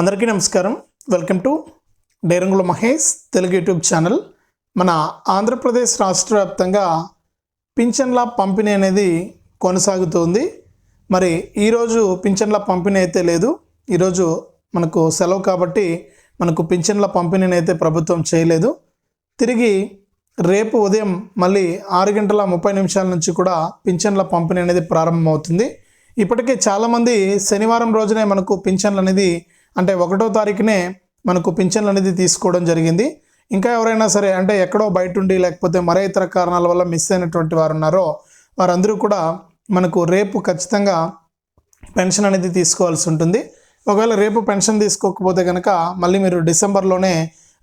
అందరికీ నమస్కారం. Welcome to Derangula Mahesh Telugu YouTube channel. మన ఆంధ్రప్రదేశ్ రాష్ట్ర వ్యాప్తంగా పింఛన్ల పంపిణీ అనేది కొనసాగుతుంది. మరి ఈరోజు పింఛన్ల పంపిణీ అయితే లేదు. ఈరోజు మనకు సెలవు కాబట్టి మనకు పింఛన్ల పంపిణీని అయితే ప్రభుత్వం చేయలేదు. తిరిగి రేపు ఉదయం మళ్ళీ ఆరు గంటల ముప్పై నిమిషాల నుంచి కూడా పింఛన్ల పంపిణీ అనేది ప్రారంభమవుతుంది. ఇప్పటికే చాలామంది శనివారం రోజునే మనకు పింఛన్లు అనేది అంటే ఒకటో తారీఖునే మనకు పింఛన్లు అనేది తీసుకోవడం జరిగింది. ఇంకా ఎవరైనా సరే అంటే ఎక్కడో బయట ఉండి లేకపోతే మరే ఇతర కారణాల వల్ల మిస్ అయినటువంటి వారు ఉన్నారో వారందరూ కూడా మనకు రేపు ఖచ్చితంగా పెన్షన్ అనేది తీసుకోవాల్సి ఉంటుంది. ఒకవేళ రేపు పెన్షన్ తీసుకోకపోతే కనుక మళ్ళీ మీరు డిసెంబర్లోనే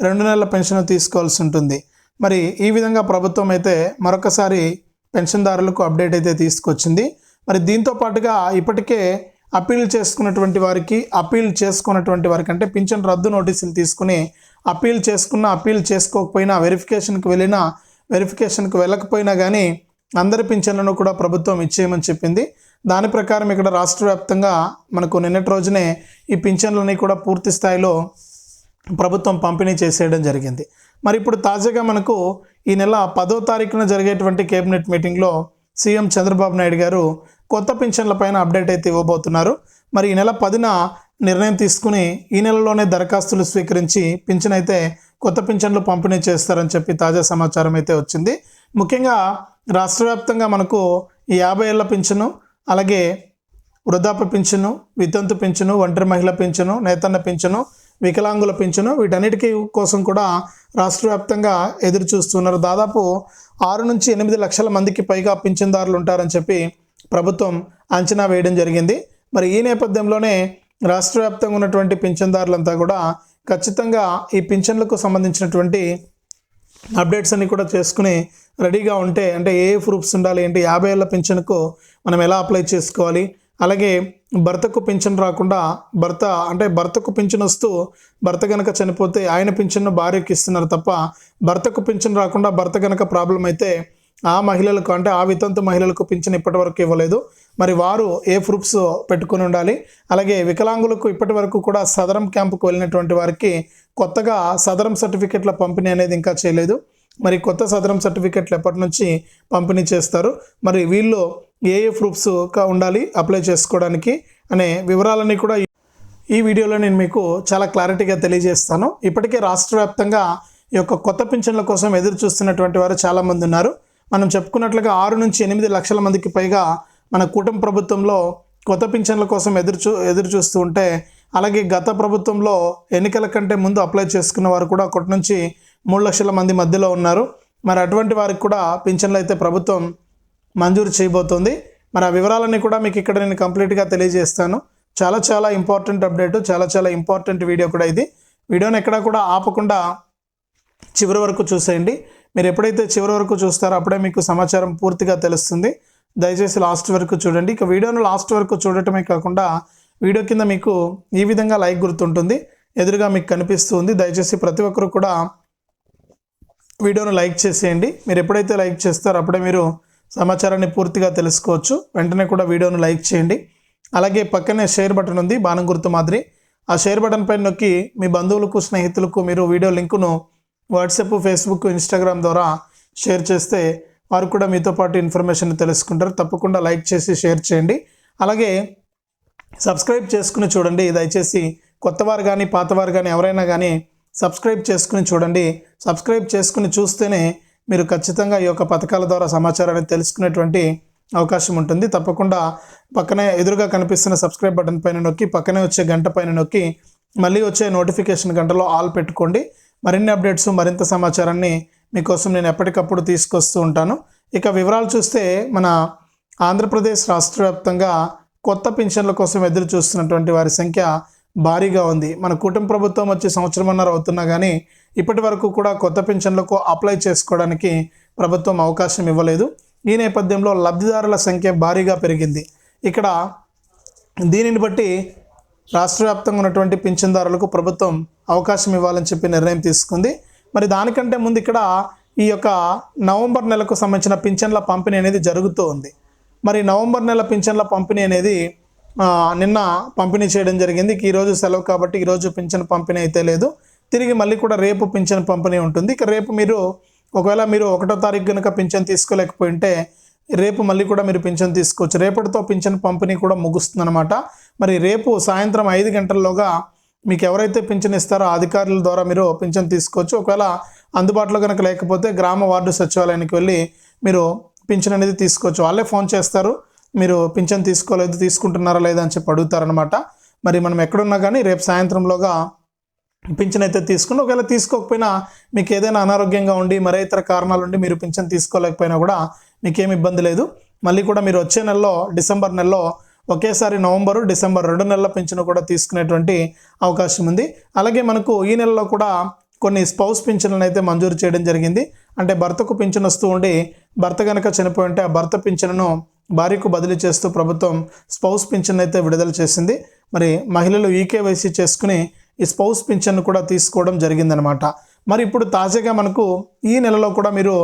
రెండు నెలల పెన్షన్ తీసుకోవాల్సి ఉంటుంది. మరి ఈ విధంగా ప్రభుత్వం అయితే మరొకసారి పెన్షన్దారులకు అప్డేట్ అయితే తీసుకొచ్చింది. మరి దీంతో పాటుగా ఇప్పటికే అప్పీల్ చేసుకున్నటువంటి వారికి అప్పీల్ చేసుకున్నటువంటి వారికి అంటే పింఛన్ రద్దు నోటీసులు తీసుకుని అప్పీల్ చేసుకున్న అప్పీల్ చేసుకోకపోయినా వెరిఫికేషన్కి వెళ్ళినా వెరిఫికేషన్కి వెళ్ళకపోయినా కానీ అందరి పింఛన్లను కూడా ప్రభుత్వం ఇచ్చేయమని చెప్పింది. దాని ప్రకారం ఇక్కడ రాష్ట్ర వ్యాప్తంగా మనకు నిన్నటి రోజునే ఈ పింఛన్లని కూడా పూర్తి స్థాయిలో ప్రభుత్వం పంపిణీ చేసేయడం జరిగింది. మరి ఇప్పుడు తాజాగా మనకు ఈ నెల పదో తారీఖున జరిగేటువంటి కేబినెట్ మీటింగ్లో సీఎం చంద్రబాబు నాయుడు గారు కొత్త పింఛన్ల పైన అప్డేట్ అయితే ఇవ్వబోతున్నారు. మరి ఈ నెల పదిన నిర్ణయం తీసుకుని ఈ నెలలోనే దరఖాస్తులు స్వీకరించి పింఛన్ అయితే కొత్త పింఛన్లు పంపిణీ చేస్తారని చెప్పి తాజా సమాచారం అయితే వచ్చింది. ముఖ్యంగా రాష్ట్ర వ్యాప్తంగా మనకు యాభై ఏళ్ళ పింఛను అలాగే వృద్ధాప్య పింఛను వితంతు పింఛను ఒంటరి మహిళ పింఛను నేతన్న పింఛను వికలాంగుల పింఛను వీటన్నిటికీ కోసం కూడా రాష్ట్ర వ్యాప్తంగా ఎదురు చూస్తున్నారు దాదాపు ఆరు నుంచి ఎనిమిది లక్షల మందికి పైగా పింఛన్దారులు ఉంటారని చెప్పి ప్రభుత్వం అంచనా వేయడం జరిగింది. మరి ఈ నేపథ్యంలోనే రాష్ట్ర వ్యాప్తంగా ఉన్నటువంటి పింఛన్దారులంతా కూడా ఖచ్చితంగా ఈ పింఛన్లకు సంబంధించినటువంటి అప్డేట్స్ అన్ని కూడా చేసుకుని రెడీగా ఉంటే అంటే ఏ ప్రూఫ్స్ ఉండాలి ఏంటి యాభై ఏళ్ళ పింఛన్కు మనం ఎలా అప్లై చేసుకోవాలి? అలాగే భర్తకు పింఛన్ రాకుండా భర్త అంటే భర్తకు పింఛన్ వస్తూ భర్త కనుక చనిపోతే ఆయన పింఛన్ను భార్యకి ఇస్తున్నారు తప్ప భర్తకు పింఛన్ రాకుండా భర్త కనుక ప్రాబ్లం అయితే ఆ మహిళలకు అంటే ఆ వితంతు మహిళలకు పింఛన్ ఇప్పటి వరకు ఇవ్వలేదు. మరి వారు ఏ ప్రూఫ్స్ పెట్టుకుని ఉండాలి? అలాగే వికలాంగులకు ఇప్పటి వరకు కూడా సదరం క్యాంపుకు వెళ్ళినటువంటి వారికి కొత్తగా సదరం సర్టిఫికెట్ల పంపిణీ అనేది ఇంకా చేయలేదు. మరి కొత్త సదరం సర్టిఫికెట్లు ఎప్పటి నుంచి పంపిణీ చేస్తారు? మరి వీళ్ళు ఏ ఏ ప్రూఫ్స్ ఉండాలి అప్లై చేసుకోవడానికి అనే వివరాలన్నీ కూడా ఈ వీడియోలో నేను మీకు చాలా క్లారిటీగా తెలియజేస్తాను. ఇప్పటికే రాష్ట్ర వ్యాప్తంగా ఈ యొక్క కొత్త పింఛన్ల కోసం ఎదురు చూస్తున్నటువంటి వారు చాలామంది ఉన్నారు. మనం చెప్పుకున్నట్లుగా ఆరు నుంచి ఎనిమిది లక్షల మందికి పైగా మన కూటమి ప్రభుత్వంలో కొత్త పింఛన్ల కోసం ఎదురు చూ ఎదురు చూస్తూ ఉంటే అలాగే గత ప్రభుత్వంలో ఎన్నికల కంటే ముందు అప్లై చేసుకున్న వారు కూడా ఒకటి నుంచి మూడు లక్షల మంది మధ్యలో ఉన్నారు. మరి అటువంటి వారికి కూడా పింఛన్లు అయితే ప్రభుత్వం మంజూరు చేయబోతోంది. మరి ఆ వివరాలన్నీ కూడా మీకు ఇక్కడ నేను కంప్లీట్గా తెలియజేస్తాను. చాలా చాలా ఇంపార్టెంట్ అప్డేట్ చాలా చాలా ఇంపార్టెంట్ వీడియో కూడా ఇది. వీడియోని ఎక్కడా కూడా ఆపకుండా చివరి వరకు చూసేయండి. మీరు ఎప్పుడైతే చివరి వరకు చూస్తారో అప్పుడే మీకు సమాచారం పూర్తిగా తెలుస్తుంది. దయచేసి లాస్ట్ వరకు చూడండి. ఇక వీడియోను లాస్ట్ వరకు చూడటమే కాకుండా వీడియో కింద మీకు ఈ విధంగా లైక్ గుర్తుంటుంది. ఎదురుగా మీకు కనిపిస్తుంది దయచేసి ప్రతి ఒక్కరు కూడా వీడియోను లైక్ చేసేయండి. మీరు ఎప్పుడైతే లైక్ చేస్తారో అప్పుడే మీరు సమాచారాన్ని పూర్తిగా తెలుసుకోవచ్చు. వెంటనే కూడా వీడియోను లైక్ చేయండి. అలాగే పక్కనే షేర్ బటన్ ఉంది. బాణం గుర్తు మాదిరి. ఆ షేర్ బటన్ పైన నొక్కి మీ బంధువులకు స్నేహితులకు మీరు వీడియో లింకును వాట్సాప్ ఫేస్బుక్ ఇన్స్టాగ్రామ్ ద్వారా షేర్ చేస్తే వారు కూడా మీతో పాటు ఇన్ఫర్మేషన్ తెలుసుకుంటారు. తప్పకుండా లైక్ చేసి షేర్ చేయండి. అలాగే సబ్స్క్రైబ్ చేసుకుని చూడండి. దయచేసి కొత్తవారు కానీ పాతవారు కానీ ఎవరైనా కానీ సబ్స్క్రైబ్ చేసుకుని చూడండి. సబ్స్క్రైబ్ చేసుకుని చూస్తేనే మీరు ఖచ్చితంగా ఈ యొక్క పథకాల ద్వారా సమాచారాన్ని తెలుసుకునేటువంటి అవకాశం ఉంటుంది. తప్పకుండా పక్కనే ఎదురుగా కనిపిస్తున్న సబ్స్క్రైబ్ బటన్ పైన నొక్కి పక్కనే వచ్చే గంట పైన నొక్కి మళ్ళీ వచ్చే నోటిఫికేషన్ గంటలో ఆల్ పెట్టుకోండి. మరిన్ని అప్డేట్స్ మరింత సమాచారాన్ని మీకోసం నేను ఎప్పటికప్పుడు తీసుకొస్తూ ఉంటాను. ఇక వివరాలు చూస్తే మన ఆంధ్రప్రదేశ్ రాష్ట్ర వ్యాప్తంగా కొత్త పింఛన్ల కోసం ఎదురు చూస్తున్నటువంటి వారి సంఖ్య భారీగా ఉంది. మన కుటుంబ ప్రభుత్వం వచ్చి సంవత్సరంన్నర అవుతున్నా కానీ ఇప్పటి వరకు కూడా కొత్త పింఛన్లకు అప్లై చేసుకోవడానికి ప్రభుత్వం అవకాశం ఇవ్వలేదు. ఈ నేపథ్యంలో లబ్ధిదారుల సంఖ్య భారీగా పెరిగింది. ఇక్కడ దీనిని బట్టి రాష్ట్ర వ్యాప్తంగా ఉన్నటువంటి పింఛన్దారులకు ప్రభుత్వం అవకాశం ఇవ్వాలని చెప్పి నిర్ణయం తీసుకుంది. మరి దానికంటే ముందు ఇక్కడ ఈ యొక్క నవంబర్ నెలకు సంబంధించిన పింఛన్ల పంపిణీ అనేది జరుగుతూ ఉంది. మరి నవంబర్ నెల పింఛన్ల పంపిణీ అనేది నిన్న పంపిణీ చేయడం జరిగింది. ఈరోజు సెలవు కాబట్టి ఈరోజు పింఛన్ పంపిణీ అయితే లేదు. తిరిగి మళ్ళీ కూడా రేపు పింఛన్ పంపిణీ ఉంటుంది. ఇక రేపు మీరు ఒకవేళ మీరు ఒకటో తారీఖు కనుక పింఛన్ తీసుకోలేకపోయింటే రేపు మళ్ళీ కూడా మీరు పింఛన్ తీసుకోవచ్చు. రేపటితో పింఛన్ పంపిణీ కూడా ముగుస్తుందన్నమాట. మరి రేపు సాయంత్రం ఐదు గంటల్లోగా మీకు ఎవరైతే పింఛన్ ఇస్తారో అధికారుల ద్వారా మీరు పింఛన్ తీసుకోవచ్చు. ఒకవేళ అందుబాటులో కనుక లేకపోతే గ్రామ వార్డు సచివాలయానికి వెళ్ళి మీరు పింఛన్ అనేది తీసుకోవచ్చు. వాళ్ళే ఫోన్ చేస్తారు మీరు పింఛన్ తీసుకోలేదు తీసుకుంటున్నారా లేదా అని చెప్పి అడుగుతారనమాట మరి మనం ఎక్కడున్నా కానీ రేపు సాయంత్రంలోగా పింఛన్ అయితే తీసుకుని ఒకవేళ తీసుకోకపోయినా మీకు ఏదైనా అనారోగ్యంగా ఉండి మరే ఇతర కారణాలు ఉండి మీరు పింఛన్ తీసుకోలేకపోయినా కూడా మీకేం ఇబ్బంది లేదు. మళ్ళీ కూడా మీరు వచ్చే నెలలో డిసెంబర్ నెలలో ఒకేసారి నవంబరు డిసెంబర్ రెండు నెలల పింఛను కూడా తీసుకునేటువంటి అవకాశం ఉంది. అలాగే మనకు ఈ నెలలో కూడా కొన్ని స్పౌస్ పింఛన్లను అయితే మంజూరు చేయడం జరిగింది. అంటే భర్తకు పింఛన్ వస్తూ ఉండి భర్త కనుక చనిపోయి ఉంటే ఆ భర్త పింఛన్ను భార్యకు బదిలీ చేస్తూ ప్రభుత్వం స్పౌస్ పింఛన్ అయితే విడుదల చేసింది. మరి మహిళలు ఈకేవైసీ చేసుకుని ఈ స్పౌస్ పింఛన్ కూడా తీసుకోవడం జరిగిందనమాట మరి ఇప్పుడు తాజాగా మనకు ఈ నెలలో కూడా మీరు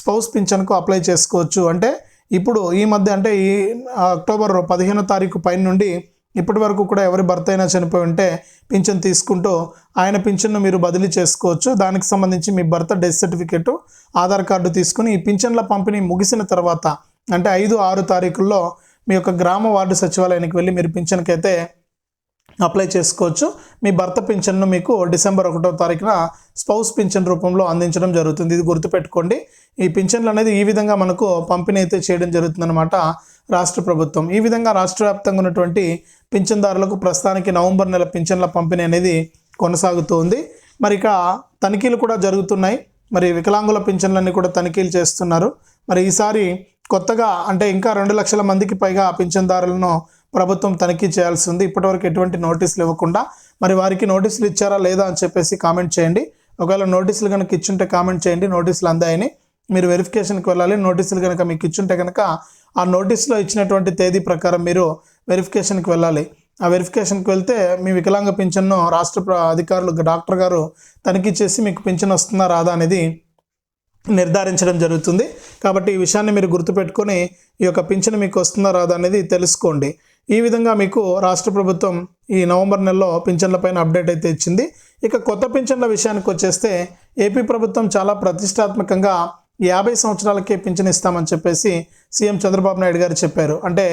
స్పౌస్ పింఛన్కు అప్లై చేసుకోవచ్చు. అంటే ఇప్పుడు ఈ మధ్య అంటే ఈ అక్టోబర్ పదిహేనో తారీఖు పైన నుండి ఇప్పటి వరకు కూడా ఎవరి భర్త అయినా చనిపోయి ఉంటే పింఛన్ తీసుకుంటూ ఆయన పింఛన్ను మీరు బదిలీ చేసుకోవచ్చు. దానికి సంబంధించి మీ భర్త డెత్ సర్టిఫికేట్ ఆధార్ కార్డు తీసుకుని ఈ పింఛన్ల పంపిణీ ముగిసిన తర్వాత అంటే ఐదు ఆరు తారీఖుల్లో మీ యొక్క గ్రామ వార్డు సచివాలయానికి వెళ్ళి మీరు పింఛన్కైతే అప్లై చేసుకోవచ్చు. మీ భర్త పింఛన్ను మీకు డిసెంబర్ ఒకటో తారీఖున స్పౌస్ పింఛన్ రూపంలో అందించడం జరుగుతుంది. ఇది గుర్తుపెట్టుకోండి. ఈ పింఛన్లు అనేది ఈ విధంగా మనకు పంపిణీ అయితే చేయడం జరుగుతుందన్నమాట రాష్ట్ర ప్రభుత్వం. ఈ విధంగా రాష్ట్ర వ్యాప్తంగా ఉన్నటువంటి పింఛన్దారులకు ప్రస్తుతానికి నవంబర్ నెల పింఛన్ల పంపిణీ అనేది కొనసాగుతూ ఉంది. మరి ఇక తనిఖీలు కూడా జరుగుతున్నాయి. మరి వికలాంగుల పింఛన్లన్నీ కూడా తనిఖీలు చేస్తున్నారు. మరి ఈసారి కొత్తగా అంటే ఇంకా రెండు లక్షల మందికి పైగా పింఛన్దారులను ప్రభుత్వం తనిఖీ చేయాల్సి ఉంది ఇప్పటివరకు ఎటువంటి నోటీసులు ఇవ్వకుండా మరి వారికి నోటీసులు ఇచ్చారా లేదా అని చెప్పేసి కామెంట్ చేయండి. ఒకవేళ నోటీసులు కనుక ఇచ్చుంటే కామెంట్ చేయండి. నోటీసులు అందాయని మీరు వెరిఫికేషన్కి వెళ్ళాలి. నోటీసులు కనుక మీకు ఇచ్చుంటే కనుక ఆ నోటీసులో ఇచ్చినటువంటి తేదీ ప్రకారం మీరు వెరిఫికేషన్కి వెళ్ళాలి. ఆ వెరిఫికేషన్కి వెళ్తే మీ వికలాంగ పింఛన్ను రాష్ట్ర ప్ర- అధికారులు డాక్టర్ గారు తనిఖీ చేసి మీకు పింఛన్ వస్తుందా రాదా అనేది నిర్ధారించడం జరుగుతుంది. కాబట్టి ఈ విషయాన్ని మీరు గుర్తుపెట్టుకొని ఈ యొక్క పింఛన్ మీకు వస్తుందా రాదా అనేది తెలుసుకోండి. ఈ విధంగా మీకు రాష్ట్ర ప్రభుత్వం ఈ నవంబర్ నెలలో పింఛన్లపైన అప్డేట్ అయితే ఇచ్చింది. ఇక కొత్త పింఛన్ల విషయానికి వచ్చేస్తే ఏపీ ప్రభుత్వం చాలా ప్రతిష్టాత్మకంగా యాభై సంవత్సరాలకే పింఛన్ ఇస్తామని చెప్పేసి సీఎం చంద్రబాబు నాయుడు గారు చెప్పారు. అంటే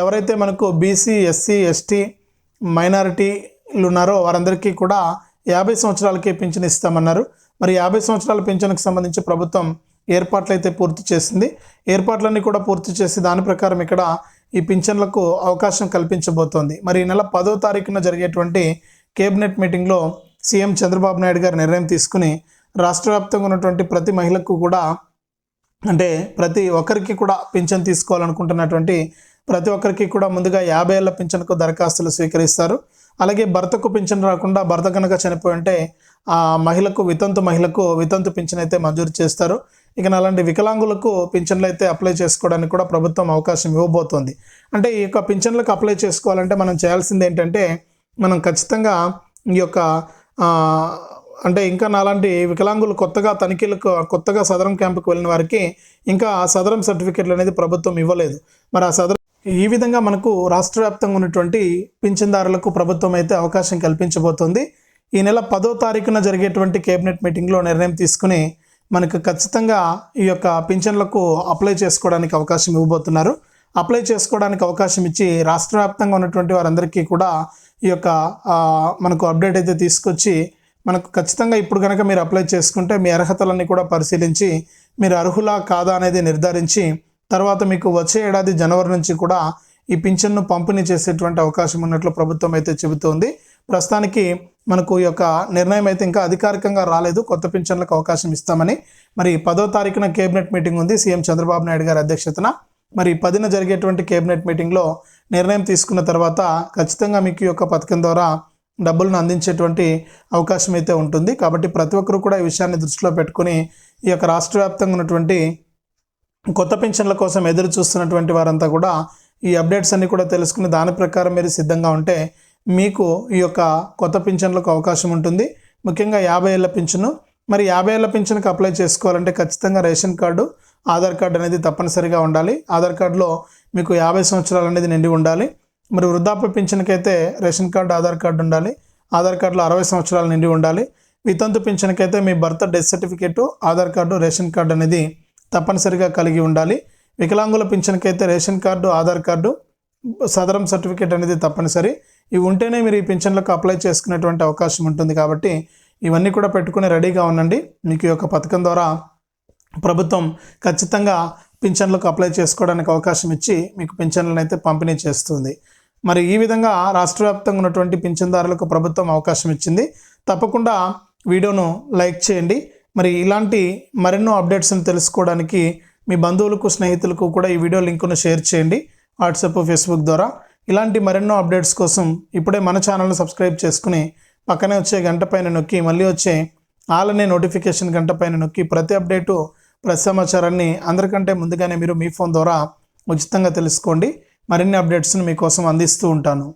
ఎవరైతే మనకు బీసీ ఎస్సీ ఎస్టీ మైనారిటీలు ఉన్నారో వారందరికీ కూడా యాభై సంవత్సరాలకే పింఛన్ ఇస్తామన్నారు. మరి యాభై సంవత్సరాల పింఛన్కి సంబంధించి ప్రభుత్వం ఏర్పాట్లు అయితే పూర్తి చేసింది. ఏర్పాట్లన్నీ కూడా పూర్తి చేసి దాని ప్రకారం ఇక్కడ ఈ పింఛన్లకు అవకాశం కల్పించబోతోంది. మరి ఈ నెల పదో తారీఖున జరిగేటువంటి కేబినెట్ మీటింగ్లో సీఎం చంద్రబాబు నాయుడు గారు నిర్ణయం తీసుకుని రాష్ట్ర వ్యాప్తంగా ఉన్నటువంటి ప్రతి మహిళకు కూడా అంటే ప్రతి ఒక్కరికి కూడా పింఛన్ తీసుకోవాలనుకుంటున్నటువంటి ప్రతి ఒక్కరికి కూడా ముందుగా యాభై ఏళ్ళ పింఛన్కు దరఖాస్తులు స్వీకరిస్తారు. అలాగే భర్తకు పింఛన్ రాకుండా భర్త కనుక చనిపోయి ఉంటే ఆ మహిళకు వితంతు మహిళకు వితంతు పింఛన్ అయితే మంజూరు చేస్తారు. ఇక అలాంటి వికలాంగులకు పింఛన్లు అయితే అప్లై చేసుకోవడానికి కూడా ప్రభుత్వం అవకాశం ఇవ్వబోతోంది. అంటే ఈ యొక్క పింఛన్లకు అప్లై చేసుకోవాలంటే మనం చేయాల్సింది ఏంటంటే మనం ఖచ్చితంగా ఈ యొక్క అంటే ఇంకా నాలాంటి వికలాంగులు కొత్తగా తనిఖీలకు కొత్తగా సదరం క్యాంపుకు వెళ్ళిన వారికి ఇంకా ఆ సదరం సర్టిఫికెట్లు అనేది ప్రభుత్వం ఇవ్వలేదు. మరి ఆ సదరం ఈ విధంగా మనకు రాష్ట్ర వ్యాప్తంగా ఉన్నటువంటి పింఛన్దారులకు ప్రభుత్వం అయితే అవకాశం కల్పించబోతోంది. ఈ నెల పదో తారీఖున జరిగేటువంటి కేబినెట్ మీటింగ్లో నిర్ణయం తీసుకుని మనకు ఖచ్చితంగా ఈ యొక్క పింఛన్లకు అప్లై చేసుకోవడానికి అవకాశం ఇవ్వబోతున్నారు. అప్లై చేసుకోవడానికి అవకాశం ఇచ్చి రాష్ట్ర వ్యాప్తంగా ఉన్నటువంటి వారందరికీ కూడా ఈ యొక్క మనకు అప్డేట్ అయితే తీసుకొచ్చి మనకు ఖచ్చితంగా ఇప్పుడు కనుక మీరు అప్లై చేసుకుంటే మీ అర్హతలన్నీ కూడా పరిశీలించి మీరు అర్హులా కాదా అనేది నిర్ధారించి తర్వాత మీకు వచ్చే ఏడాది జనవరి నుంచి కూడా ఈ పింఛన్ను పంపిణీ చేసేటువంటి అవకాశం ఉన్నట్లు ప్రభుత్వం అయితే చెబుతోంది. ప్రస్తుతానికి మనకు ఈ యొక్క నిర్ణయం అయితే ఇంకా అధికారికంగా రాలేదు. కొత్త పింఛన్లకు అవకాశం ఇస్తామని. మరి పదో తారీఖున కేబినెట్ మీటింగ్ ఉంది. సీఎం చంద్రబాబు నాయుడు గారి అధ్యక్షతన. మరి పదిన జరిగేటువంటి కేబినెట్ మీటింగ్లో నిర్ణయం తీసుకున్న తర్వాత ఖచ్చితంగా మీకు ఈ యొక్క పథకం ద్వారా డబ్బులను అందించేటువంటి అవకాశం అయితే ఉంటుంది. కాబట్టి ప్రతి ఒక్కరు కూడా ఈ విషయాన్ని దృష్టిలో పెట్టుకుని ఈ యొక్క రాష్ట్ర వ్యాప్తంగా ఉన్నటువంటి కొత్త పెన్షన్ల కోసం ఎదురు చూస్తున్నటువంటి వారంతా కూడా ఈ అప్డేట్స్ అన్నీ కూడా తెలుసుకుని దాని ప్రకారం మీరు సిద్ధంగా ఉంటే మీకు ఈ యొక్క కొత్త పింఛన్లకు అవకాశం ఉంటుంది. ముఖ్యంగా యాభై ఏళ్ళ పింఛను. మరి యాభై ఏళ్ళ పింఛన్కి అప్లై చేసుకోవాలంటే ఖచ్చితంగా రేషన్ కార్డు ఆధార్ కార్డు అనేది తప్పనిసరిగా ఉండాలి. ఆధార్ కార్డులో మీకు యాభై సంవత్సరాలు అనేది నిండి ఉండాలి. మరి వృద్ధాప్య పింఛన్కైతే రేషన్ కార్డు ఆధార్ కార్డు ఉండాలి. ఆధార్ కార్డులో అరవై సంవత్సరాలు నిండి ఉండాలి. వితంతు పింఛన్కైతే మీ భర్త death certificate Aadhaar card ration card అనేది తప్పనిసరిగా కలిగి ఉండాలి. వికలాంగుల పింఛన్కైతే ration card Aadhaar card Sadaram certificate అనేది తప్పనిసరి. ఇవి ఉంటేనే మీరు ఈ పింఛన్లకు అప్లై చేసుకునేటువంటి అవకాశం ఉంటుంది కాబట్టి ఇవన్నీ కూడా పెట్టుకుని రెడీగా ఉండండి. మీకు ఈ యొక్క పథకం ద్వారా ప్రభుత్వం ఖచ్చితంగా పింఛన్లకు అప్లై చేసుకోవడానికి అవకాశం ఇచ్చి మీకు పింఛన్లను అయితే పంపిణీ చేస్తుంది. మరి ఈ విధంగా రాష్ట్ర వ్యాప్తంగా ఉన్నటువంటి పింఛన్దారులకు ప్రభుత్వం అవకాశం ఇచ్చింది. తప్పకుండా వీడియోను లైక్ చేయండి. మరి ఇలాంటి మరెన్నో అప్డేట్స్ని తెలుసుకోవడానికి మీ బంధువులకు స్నేహితులకు కూడా ఈ వీడియో లింకును షేర్ చేయండి. వాట్సాప్ ఫేస్బుక్ ద్వారా. ఇలాంటి మరెన్నో అప్డేట్స్ కోసం ఇప్పుడే మన ఛానల్ని సబ్స్క్రైబ్ చేసుకుని పక్కనే వచ్చే గంట పైన నొక్కి మళ్ళీ వచ్చే ఆలనే నోటిఫికేషన్ గంట పైన నొక్కి ప్రతి అప్డేటు ప్రతి సమాచారాన్ని అందరికంటే ముందుగానే మీరు మీ ఫోన్ ద్వారా ఉచితంగా తెలుసుకోండి. మరిన్ని అప్డేట్స్ని మీకోసం అందిస్తూ ఉంటాను.